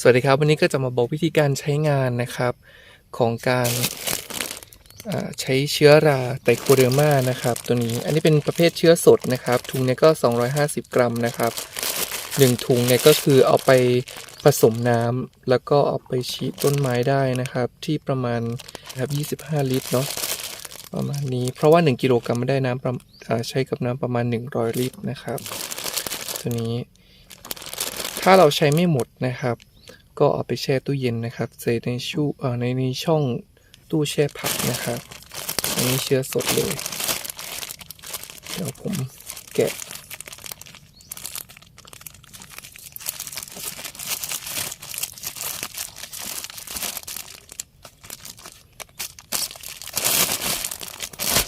สวัสดีครับ วันนี้ก็จะมาบอกวิธีการใช้งานนะครับ ของการใช้เชื้อราไตโคเดอร์มานะครับ ตัวนี้อันนี้เป็นประเภทเชื้อสดนะครับ ถุงเนี่ยก็ 250 กรัมนะครับหนึ่งถุงเนี่ยก็คือเอาไปผสมน้ำแล้วก็เอาไปฉีดต้นไม้ได้นะครับ ที่ประมาณนะครับ25 ลิตรเนาะประมาณนี้เพราะว่า 1 กิโลกรัมไม่ได้น้ำประใช้กับน้ำประมาณ 100 ลิตรนะครับ ตัวนี้ถ้าเราใช้ไม่หมดนะครับ ก็เอาไปแช่ตู้เย็นนะครับใส่ในชูเอ่อในในช่องตู้แช่ผักนะครับ อันนี้เชื้อสดเลย เดี๋ยวผมแกะ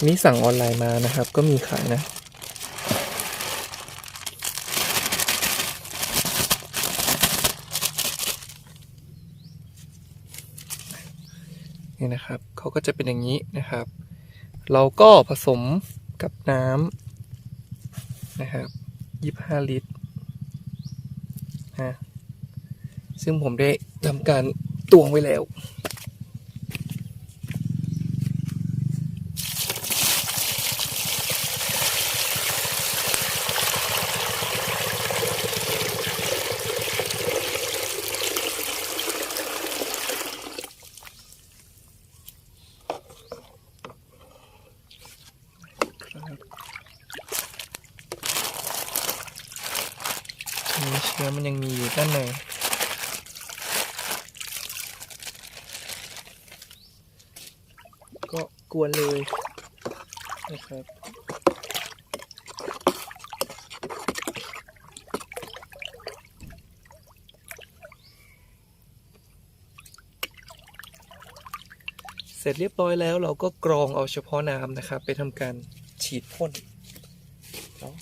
นี่สั่งออนไลน์มานะครับ ก็มีขายนะ นี่นะครับเขาก็จะเป็นอย่างนี้นะครับ เราก็ผสมกับน้ำนะครับ25ลิตรนะซึ่งผมได้ทำการตวงไว้แล้ว เนื้อมันยังมีอยู่ด้านในก็กวนเลยนะครับเสร็จเรียบร้อยแล้วเราก็กรองเอาเฉพาะน้ำนะครับ ไปทำการฉีดพ่นเนาะ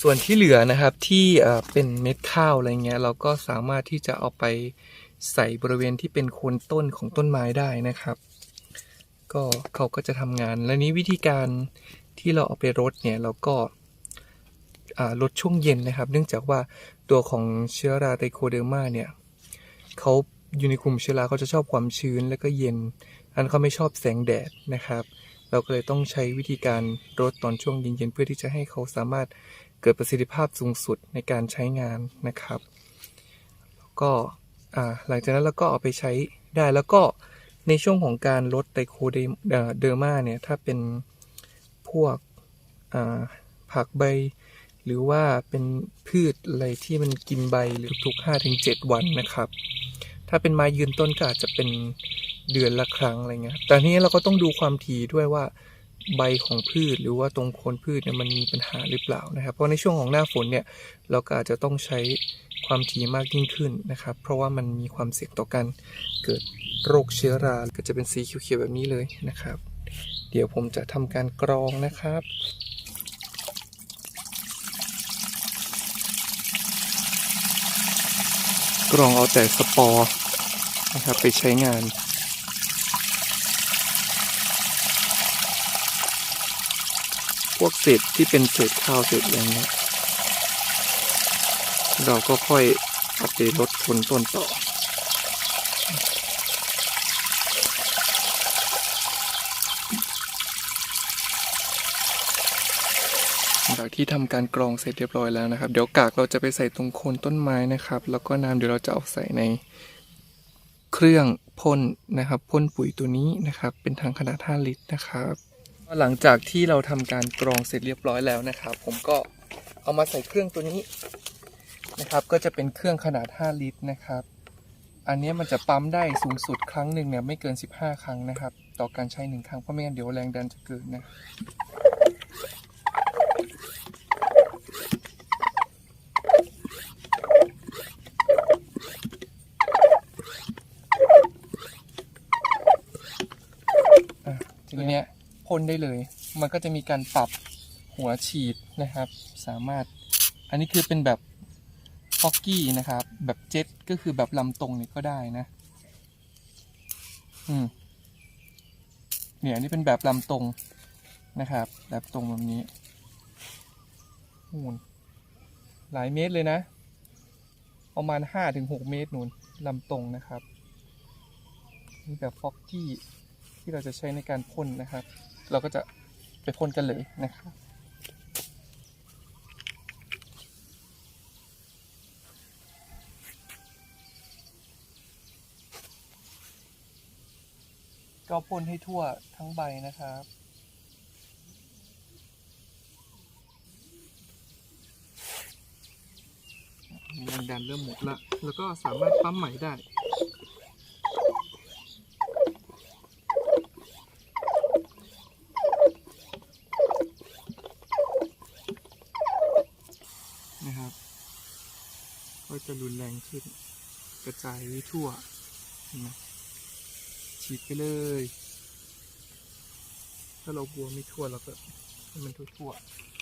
ส่วนที่เหลือนะครับที่เป็นเม็ดข้าวอะไรเงี้ยเราก็สามารถที่จะเอาไปใส่บริเวณที่เป็นโคนต้นของต้นไม้ได้นะครับ ก็เขาก็จะทำงาน และนี้วิธีการที่เราเอาไปรดเนี่ยเราก็ลดช่วงเย็นนะครับ เนื่องจากว่าตัวของเชื้อราไตโคเดอร์มาเนี่ยเขาอยู่ในกลุ่มเชื้อราเขาจะชอบความชื้นและก็เย็น อันเขาไม่ชอบแสงแดดนะครับ เราก็เลยต้องใช้วิธีการรดตอนช่วงเย็นๆเพื่อที่จะให้เขาสามารถ เกิดประสิทธิภาพสูงสุดในการใช้งานนะครับแล้วก็หลังจากนั้นเราก็เอาไปใช้ได้แล้วก็ในช่วงของการลดไตโคเดอร์มาเนี่ยถ้าเป็นพวกผักใบ หรือว่าเป็นพืชอะไรที่มันกินใบหรือทุก5-7 วันนะครับ ถ้าเป็นไม้ยืนต้นก็อาจจะเป็นเดือนละครั้งอะไรเงี้ยแต่ทีนี้เราก็ต้องดูความถี่ด้วยว่า ใบของพืชหรือว่าตรงโคนพืชเนี่ยมันมีปัญหาหรือเปล่านะครับ เพราะในช่วงของหน้าฝนเนี่ยเราก็อาจจะต้องใช้ความถี่มากยิ่งขึ้นนะครับ เพราะว่ามันมีความเสี่ยงต่อการเกิดโรคเชื้อราก็จะเป็นสีเขียวๆแบบนี้เลยนะครับ เดี๋ยวผมจะทำการกรองนะครับกรองเอาแต่สปอร์นะครับไปใช้งาน พวกเศษที่เป็นเศษข้าวเศษอะไรเงี้ยเราก็ค่อยเอาไปลดคนต้นต่อ หลังจากที่ทำการกรองเสร็จเรียบร้อยแล้วนะครับ เดี๋ยวกากเราจะไปใส่ตรงโคนต้นไม้นะครับ แล้วก็น้ำเดี๋ยวเราจะเอาใส่ในเครื่องพ่นนะครับพ่นปุ๋ยตัวนี้นะครับ เป็นถังขนาด 5 ลิตรนะครับ หลังจากที่เราทำการกรองเสร็จเรียบร้อยแล้วนะครับ ผมก็เอามาใส่เครื่องตัวนี้นะครับ ก็จะเป็นเครื่องขนาด 5 ลิตรนะครับ อันนี้มันจะปั๊มได้สูงสุดครั้งหนึ่งเนี่ยไม่เกิน 15 ครั้งนะครับ ต่อการใช้หนึ่งครั้งเพราะไม่งั้นเดี๋ยวแรงดันจะเกินนะ ตัวเนี้ย พ่นได้เลย มันก็จะมีการปรับหัวฉีดนะครับ สามารถ อันนี้คือเป็นแบบฟอกกี้นะครับ แบบเจ็ตก็คือแบบลำตรงนี่ก็ได้นะ อืม เนี่ยอันนี้เป็นแบบลำตรงนะครับ แบบตรงแบบนี้โอ้โหหลายเมตรเลยนะ ประมาณห้าถึงหกเมตรนูนลำตรงนะครับ นี่แบบฟอกกี้ที่เราจะใช้ในการพ่นนะครับ เราก็จะไปพ่นกันเลยนะครับก็พ่นให้ทั่วทั้งใบนะครับ แรงดันเริ่มหมดละ แล้วก็สามารถปั๊มใหม่ได้ นะครับ ก็จะรุนแรง ขึ้น กระจายไปทั่วนไหมฉีดไปเลย ถ้าเราบัวไม่ทั่วเราก็ให้มันทั่วๆ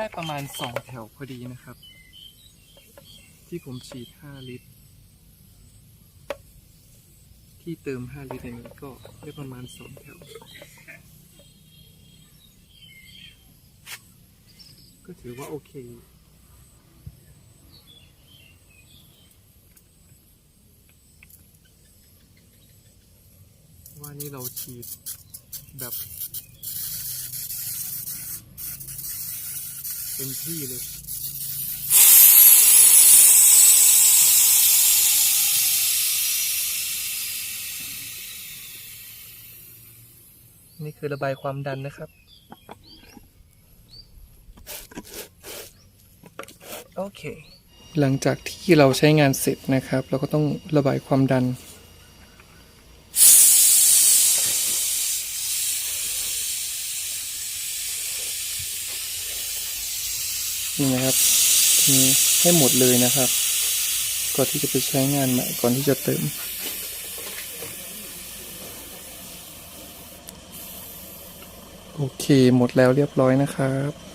ได้ประมาณสองแถวพอดีนะครับ ที่ผมฉีดห้าลิตร ที่เติมห้าลิตรในนี้ก็ได้ประมาณสองแถว ก็ถือว่าโอเคว่านี่เราฉีดแบบ ต็มที่เลยนี่คือระบายความดันนะครับ โอเค หลังจากที่เราใช้งานเสร็จนะครับ เราก็ต้องระบายความดัน นี่นะครับทีนี้ให้หมดเลยนะครับ ก่อนที่จะไปใช้งานใหม่ก่อนที่จะเติม โอเคหมดแล้วเรียบร้อยนะครับ